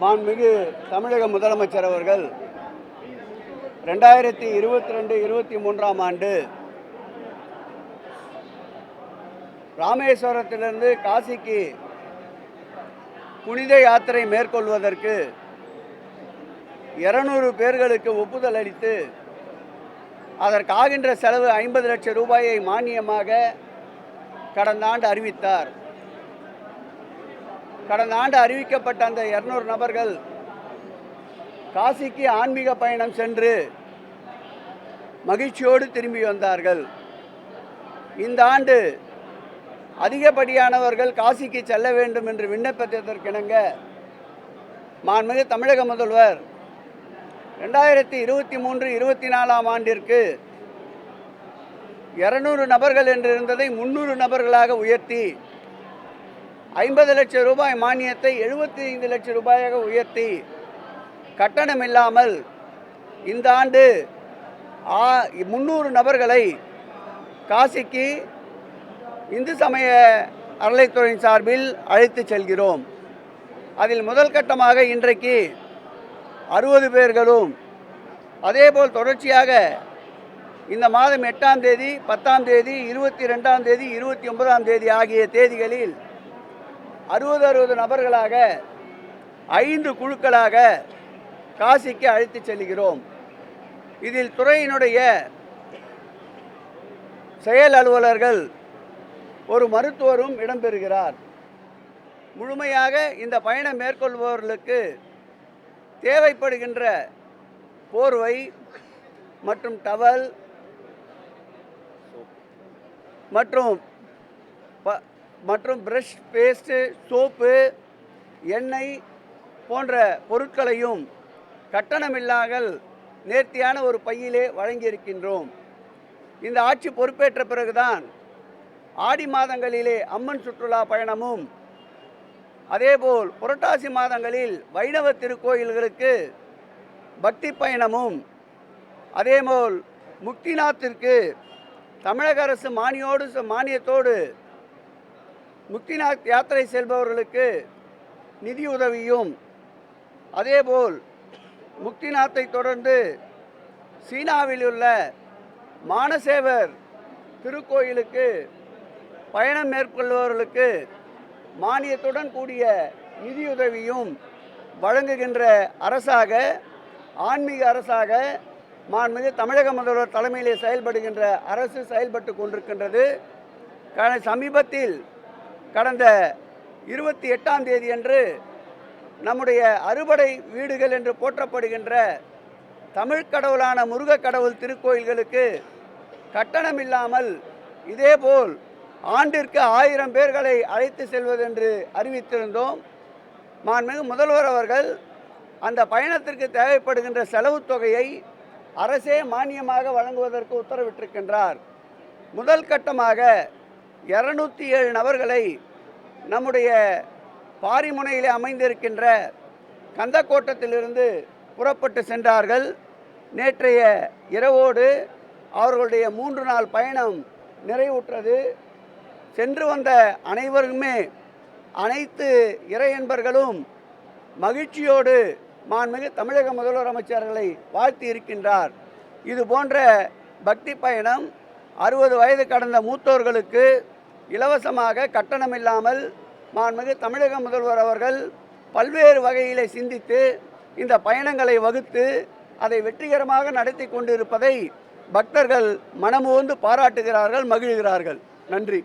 மாண்புமிகு தமிழக முதலமைச்சர் அவர்கள் ரெண்டாயிரத்தி இருபத்தி ரெண்டு இருபத்தி மூன்றாம் ஆண்டு ராமேஸ்வரத்திலிருந்து காசிக்கு புனித யாத்திரை மேற்கொள்வதற்கு இருநூறு பேர்களுக்கு ஒப்புதல் அளித்து அதற்காகின்ற செலவு ஐம்பது லட்சம் ரூபாயை மானியமாக கடந்த ஆண்டு அறிவித்தார். கடந்த ஆண்டு அறிவிக்கப்பட்ட அந்த இருநூறு நபர்கள் காசிக்கு ஆன்மீக பயணம் சென்று மகிழ்ச்சியோடு திரும்பி வந்தார்கள். இந்த ஆண்டு அதிகப்படியானவர்கள் காசிக்கு செல்ல வேண்டும் என்று விண்ணப்பித்ததற்கிணங்க மாண்புமிகு தமிழக முதல்வர் ரெண்டாயிரத்தி இருபத்தி மூன்று இருபத்தி நாலாம் ஆண்டிற்கு இருநூறு நபர்கள் என்று இருந்ததை முந்நூறு நபர்களாக உயர்த்தி ஐம்பது லட்சம் ரூபாய் மானியத்தை எழுபத்தி ஐந்து லட்சம் ரூபாயாக உயர்த்தி கட்டணம் இல்லாமல் இந்த ஆண்டு ஆ முந்நூறு நபர்களை காசிக்கு இந்து சமய அறநிலைத்துறையின் சார்பில் அழைத்து செல்கிறோம். அதில் முதல் கட்டமாக இன்றைக்கு அறுபது பேர்களும் அதேபோல் தொடர்ச்சியாக இந்த மாதம் எட்டாம் தேதி பத்தாம் தேதி இருபத்தி ரெண்டாம் தேதி இருபத்தி ஒன்பதாம் தேதி ஆகிய தேதிகளில் அறுபது அறுபது நபர்களாக ஐந்து குழுக்களாக காசிக்கு அழைத்து செல்கிறோம். இதில் துறையினுடைய செயல் அலுவலர்கள் ஒரு மருத்துவரும் இடம்பெறுகிறார். முழுமையாக இந்த பயணம் மேற்கொள்பவர்களுக்கு தேவைப்படுகின்ற போர்வை மற்றும் டவல் மற்றும் மற்றும் ப்ரஷ் பேஸ்ட்டு சோப்பு எண்ணெய் போன்ற பொருட்களையும் கட்டணமில்லாமல் நேர்த்தியான ஒரு பையிலே வழங்கியிருக்கின்றோம். இந்த ஆட்சி பொறுப்பேற்ற பிறகுதான் ஆடி மாதங்களிலே அம்மன் சுற்றுலா பயணமும் அதேபோல் புரட்டாசி மாதங்களில் வைணவ திருக்கோயில்களுக்கு பக்தி பயணமும் அதேபோல் முக்திநாத்திற்கு தமிழக அரசு மானியோடு மானியத்தோடு முக்திநாத் யாத்திரை செல்பவர்களுக்கு நிதியுதவியும் அதேபோல் முக்திநாத்தை தொடர்ந்து சீனாவில் உள்ள மானசேவர் திருக்கோயிலுக்கு பயணம் மேற்கொள்பவர்களுக்கு மானியத்துடன் கூடிய நிதியுதவியும் வழங்குகின்ற அரசாக ஆன்மீக அரசாக மாண்புமிகு தமிழக முதல்வர் தலைமையிலே செயல்படுகின்ற அரசு செயல்பட்டு கொண்டிருக்கின்றது. சமீபத்தில் கடந்த இருபத்தி எட்டாம் தேதியன்று நம்முடைய அறுபடை வீடுகள் என்று போற்றப்படுகின்ற தமிழ் கடவுளான முருகக் கடவுள் திருக்கோயில்களுக்கு கட்டணம் இல்லாமல் இதேபோல் ஆண்டிற்கு ஆயிரம் பேர்களை அழைத்து செல்வதென்று அறிவித்திருந்தோம். மாண்புமிகு முதல்வர் அவர்கள் அந்த பயணத்திற்கு தேவைப்படுகின்ற செலவு தொகையை அரசே மானியமாக வழங்குவதற்கு உத்தரவிட்டிருக்கின்றார். முதல் கட்டமாக இரநூத்தி ஏழு நபர்களை நம்முடைய பாரிமுனையிலே அமைந்திருக்கின்ற கந்தக்கோட்டத்திலிருந்து புறப்பட்டு சென்றார்கள். நேற்றைய இரவோடு அவர்களுடைய மூன்று நாள் பயணம் நிறைவுற்றது. சென்று வந்த அனைவருமே அனைத்து இறையன்பர்களும் மகிழ்ச்சியோடு மாண்புமிகு தமிழக முதல்வர் அமைச்சர்களை வாழ்த்தி இருக்கின்றார். இது போன்ற பக்தி பயணம் அறுபது வயது கடந்த மூத்தோர்களுக்கு இலவசமாக கட்டணமில்லாமல் மாண்புமிகு தமிழக முதல்வர் அவர்கள் பல்வேறு வகையிலே சிந்தித்து இந்த பயணங்களை வகுத்து அதை வெற்றிகரமாக நடத்தி கொண்டிருப்பதை பக்தர்கள் மனமுவந்து பாராட்டுகிறார்கள் மகிழ்கிறார்கள். நன்றி.